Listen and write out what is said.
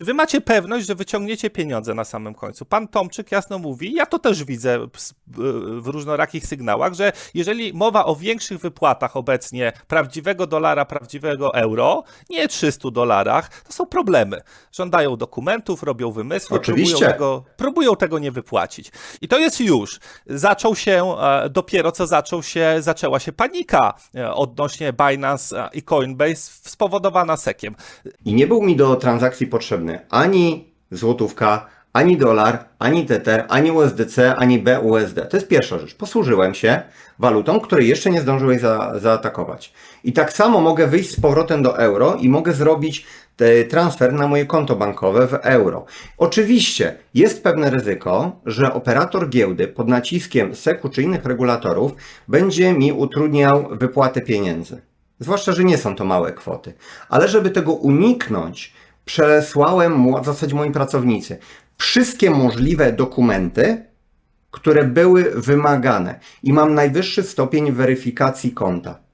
Wy macie pewność, że wyciągniecie pieniądze na samym końcu. Pan Tomczyk jasno mówi, ja to też widzę w różnorakich sygnałach, że jeżeli mowa o większych wypłatach obecnie prawdziwego dolara, prawdziwego euro, nie 300 dolarach, to są problemy. Żądają dokumentów, robią wymysły, Oczywiście. próbują tego, próbują tego nie wypłacić. I to jest już. Zaczął się, e, dopiero co zaczął się, zaczęła się panika e, odnośnie Binance i Coinbase spowodowana sekiem. I nie był mi do transakcji potrzebny ani złotówka, ani dolar, ani Tether, ani USDC, ani BUSD. To jest pierwsza rzecz. Posłużyłem się walutą, której jeszcze nie zdążyłeś za, zaatakować. I tak samo mogę wyjść z powrotem do euro i mogę zrobić e, transfer na moje konto bankowe w euro. Oczywiście jest pewne ryzyko, że operator giełdy pod naciskiem SEC-u czy innych regulatorów będzie mi utrudniał wypłatę pieniędzy. Zwłaszcza, że nie są to małe kwoty. Ale żeby tego uniknąć, przesłałem mu, w zasadzie moi pracownicy, wszystkie możliwe dokumenty, które były wymagane i mam najwyższy stopień weryfikacji konta.